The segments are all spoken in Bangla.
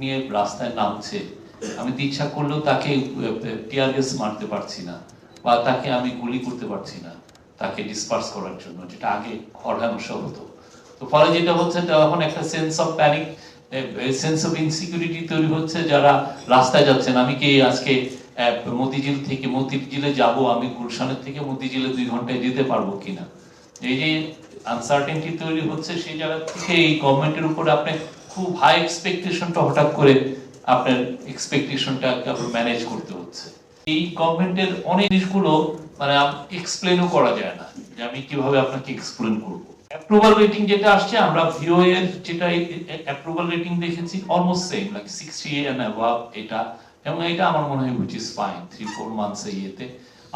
নিয়ে রাস্তায় নামছে। আমি ইচ্ছা করলেও তাকে টিয়ার গ্যাস মারতে পারছি না বা তাকে আমি গুলি করতে পারছি না তাকে ডিসপার্স করার জন্য, যেটা আগে খড়ানোসা হতো তো ফলে যেটা হচ্ছে তখন একটা sense of panic sense of insecurity তৈরি হচ্ছে, যারা রাস্তায় যাচ্ছেন। আমি কি আজকে মতিঝিল থেকে মতিঝিলে যাব, আমি গুলশানের থেকে মতিঝিলে দুই ঘন্টায় যেতে পারব কিনা? এই যে আনসার্টেনটি তৈরি হচ্ছে, সেই জায়গা থেকে এই গভর্নমেন্টের উপরে আপনি খুব হাই এক্সপেকটেশনটা হঠাৎ করে আপনার এক্সপেকটেশনটা আপনার ম্যানেজ করতে হচ্ছে? এই গভর্নমেন্টের অনেক জিনিসগুলো মানে এক্সপ্লেনও করা যায় না যে আমি কীভাবে আপনাকে এক্সপ্লেন করব। অ্যাপ্রুভাল রেটিং যেটা আসছে, আমরা ভিও এর যেটা অ্যাপ্রুভাল রেটিং দেখেছি almost same like sixty and above এটা। এবং এটা আমার মনে হয় which is fine three four months ইয়েতে।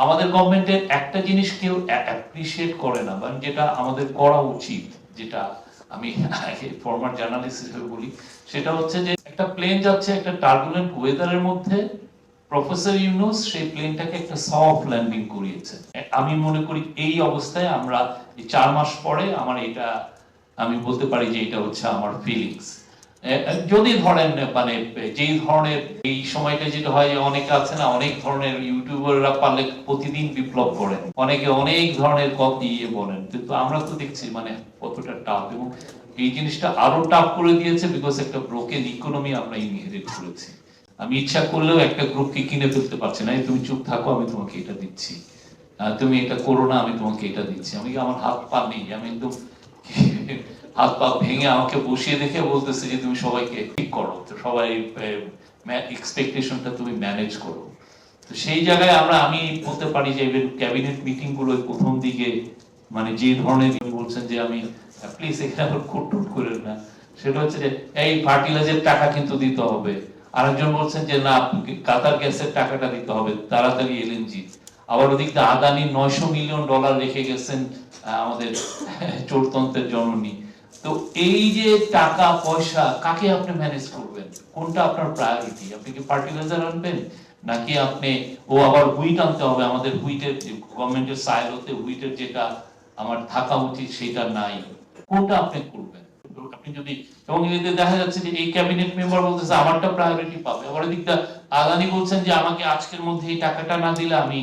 আমাদের গভর্নমেন্টের একটা জিনিস কেউ অ্যাপ্রিসিয়েট করে না বা যেটা আমাদের করা উচিত, যেটা আমি ফরমার জার্নালিস্ট হিসেবে বলি, সেটা হচ্ছে যে একটা প্লেন যাচ্ছে একটা টার্বুলেন্ট ওয়েদারের মধ্যে প্রফেসর ইউনুস সেই প্লেনটাকে একটা সফট ল্যান্ডিং করিয়েছে। আমি মনে করি এই অবস্থায় আমরা চার মাস পরে আমার এটা, আমি বলতে পারি যে এটা হচ্ছে আমার ফিলিংস যদি ধরেন মানে যেই ধরনের এই সময়টা যেটা হয় যে অনেকে আছে না, অনেক ধরনের ইউটিউবাররা পারলে প্রতিদিন বিপ্লব করেন। অনেকে অনেক ধরনের কথা ইয়ে বলেন। কিন্তু আমরা তো দেখছি মানে কতটা টাফ এবং এই জিনিসটা আরও টাফ করে দিয়েছে বিকজ একটা ব্রোকেন ইকোনমি আমরা ইনহেরিট করেছি। আমি ইচ্ছা করলেও একটা গ্রুপকে কিনে ফেলতে পারছি না। তুমি চুপ থাকো, আমি তোমাকে এটা দিচ্ছি। তুমি এটা করো না, আমি তোমাকে এটা দিচ্ছি। আমি আমার হাত পা নেই? আমি একদম হাত পা ভেঙে আমাকে বসিয়ে দেখে বলতেছে যে, তুমি সবাইকে ঠিক করো। সবাই এক্সপেকটেশনটা তুমি ম্যানেজ করো। তো সেই জায়গায় আমরা, আমি বলতে পারি যে ক্যাবিনেট মিটিংগুলো প্রথম দিকে মানে যে ধরনের বলছেন যে, আমি প্লিজ এখানে আবার কোট করেন না। সেটা হচ্ছে যে, এই ফার্টিলাইজার টাকা কিন্তু দিতে হবে। আরেকজন বলছেন যে, না কাতার গ্যাসের টাকাটা দিতে হবে, তাড়াতাড়ি এলএনজি আবার ওদিকে আদানি নয়শো মিলিয়ন ডলার রেখে গেছেন আমাদের চোরতন্ত্রের জননী। তো এই যে টাকা, পয়সা কাকে আপনি ম্যানেজ করবেন? কোনটা আপনার প্রায়োরিটি আপনি কি ফার্টিলাইজার আনবেন? নাকি আপনি, ও আবার হুইট আনতে হবে? আমাদের হুইটের গভর্নমেন্টের সাইলোতে হুইটের যেটা আমার থাকা উচিত সেটা নাই। কোনটা আপনি করবেন? আপনি যদি, এবং এতে দেখা যাচ্ছে যে এই ক্যাবিনেট মেম্বার বলতেছে, আমারটা প্রায়োরিটি পাবে। আবার দিকটা আদানি বলছেন যে, আমাকে আজকের মধ্যে এই টাকাটা না দিলে আমি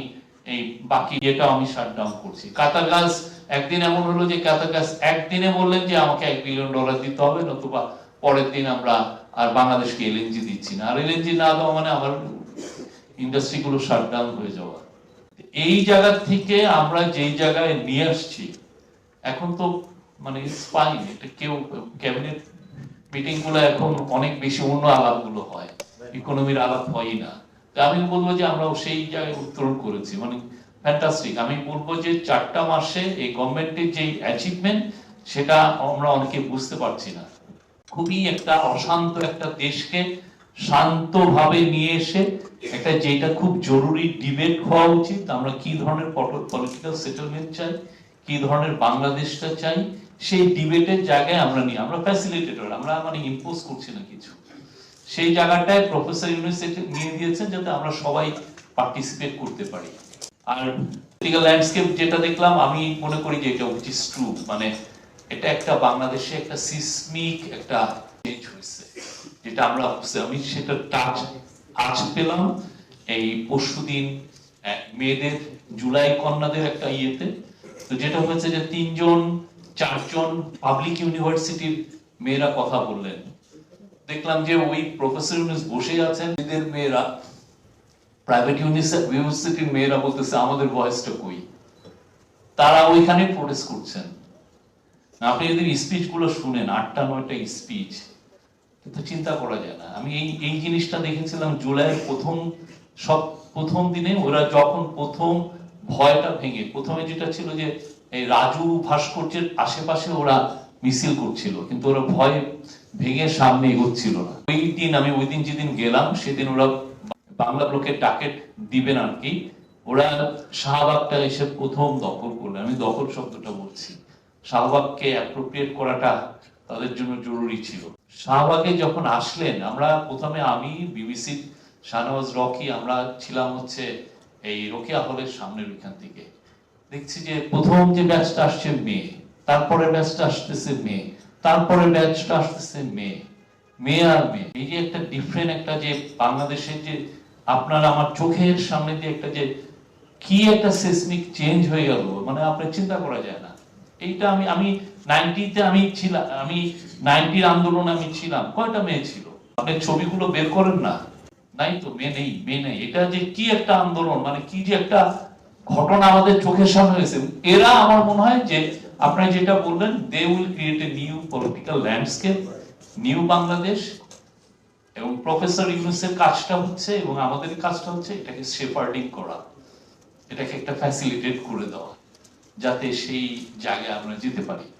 এই বাকি এটা আমি শাটডাউন করছি। কাতার একদিন এমন হলো যে কাতার একদিনে বললেন যে আমাকে এক বিলিয়ন ডলার দিতে হবে, নতুবা পরের দিন আমরা আর বাংলাদেশকে এলএনজি দিচ্ছি না। আর এলএনজি না দেওয়া মানে আমার ইন্ডাস্ট্রি গুলো শাটডাউন হয়ে যাওয়া। এই জায়গা থেকে আমরা যেই জায়গায় নিয়ে আসছি, এখন তো মানে ফাইন এটা কেউ ক্যাবিনেট মিটিংগুলো এখন অনেক বেশি অন্য আলাপগুলো হয় ইকোনমির আলাপ হয়ই না। আমি বলব যে আমরা সেই জায়গায় উত্তরণ করেছি। মানে ফ্যান্টাস্টিক আমি বলব যে চারটা মাসে এই গভর্নমেন্টের যে অ্যাচিভমেন্ট সেটা আমরা অনেকে বুঝতে পারছি না। খুবই একটা অশান্ত একটা দেশকে শান্তভাবে নিয়ে এসে একটা যেটা খুব জরুরি ডিবেট হওয়া উচিত, আমরা কি ধরনের পলিটিক্যাল সেটেলমেন্ট চাই, কি ধরনের বাংলাদেশটা চাই, সেই ডিবেটের জায়গায় আমরা নিয়ে আমরা ফ্যাসিলিটেটর আমরা মানে ইম্পোজ করছি না কিছু। সেই জায়গাটায় প্রফেসর ইউনিভার্সিটি নিয়ে দিয়েছেন যাতে আমরা সবাই পার্টিসিপেট করতে পারি। আর পলিটিক্যাল ল্যান্ডস্কেপ যেটা দেখলাম আমি মনে করি যে এটা ইজ ট্রু মানে এটা একটা বাংলাদেশে একটা সিসমিক একটা চেঞ্জ হয়েছে যেটা আমরা আমি সেটা টাচ আজ পেলাম এই পরশুদিন আহ, মেয়েদের জুলাই কন্যাদের একটা ইয়েতে। তো যেটা হয়েছে যে তিনজন চারজন পাবলিক ইউনিভার্সিটির মেয়েরা কথা বললেন। দেখলাম যে ওই প্রফেসর ইউনিস বসে আছেন। এদের মেয়েরা প্রাইভেট ইউনিভার্সিটির মেয়েরা বলতেছে, আমাদের ভয়েসটা কই? তারা ওইখানে প্রোটেস্ট করছেন। আপনি যদি স্পিচগুলো শুনেন, আটটা, নয়টা স্পিচ কিন্তু চিন্তা করা যায় না। আমি এই এই জিনিসটা দেখেছিলাম জুলাইয়ের প্রথম, সব প্রথম দিনে ওরা যখন প্রথম ভয়টা ভেঙে, প্রথমে যেটা ছিল যে, এই রাজু ভাস্কর্যের আশেপাশে ওরা মিছিল করছিল, কিন্তু ওরা ভয় ভেঙে সামনে এগোচ্ছিল না। ওই দিন আমি ওই দিন যেদিন গেলাম, সেদিন ওরা বাংলা ব্লকের টাকেট দিবেন আর কি ওরা শাহবাগটা এসে প্রথম দখল করলেন আমি দখল শব্দটা বলছি। শাহবাগকে অ্যাপ্রোপ্রিয়েট করাটা তাদের জন্য জরুরি ছিল। শাহবাগে যখন আসলেন, আমরা প্রথমে আমি বিবিসি শাহনওয়াজ, রকি, আমরা ছিলাম হচ্ছে এই রোকেয়া হলের সামনের ওইখান থেকে। দেখছি যে প্রথম যে ব্যাচটা আসছে মেয়ে তারপরে ব্যাচটা আসতেছে মেয়ে তারপরে ব্যাচটা আসতেছে মেয়ে মেয়ে আর মেয়ে এই যে একটা ডিফারেন্ট একটা যে বাংলাদেশের যে আপনার আমার চোখের সামনে দিয়ে একটা যে কি একটা সিসমিক চেঞ্জ হয়ে গেল মানে আপনার চিন্তা করা যায় না। এইটা আমি আমি নাইনটিতে আমি ছিলাম আমি নাইনটির আন্দোলন আমি ছিলাম, কয়টা মেয়ে ছিল? আপনি ছবিগুলো বের করেন না? নাই তো মেয়ে নেই মেয়ে নেই। এটা যে কি একটা আন্দোলন মানে কি যে একটা ঘটনা আমাদের চোখের সামনে হয়েছে। এরা আমার মনে হয় যে আপনারা যেটা বললেন they will create a new political landscape new Bangladesh এবং প্রফেসর ইউনুসের কাজটা হচ্ছে এবং আমাদের কাজটা হচ্ছে এটাকে শেফার্ডিং করা, এটাকে একটা ফ্যাসিলিটেট করে দেওয়া, যাতে সেই জায়গায় আমরা যেতে পারি।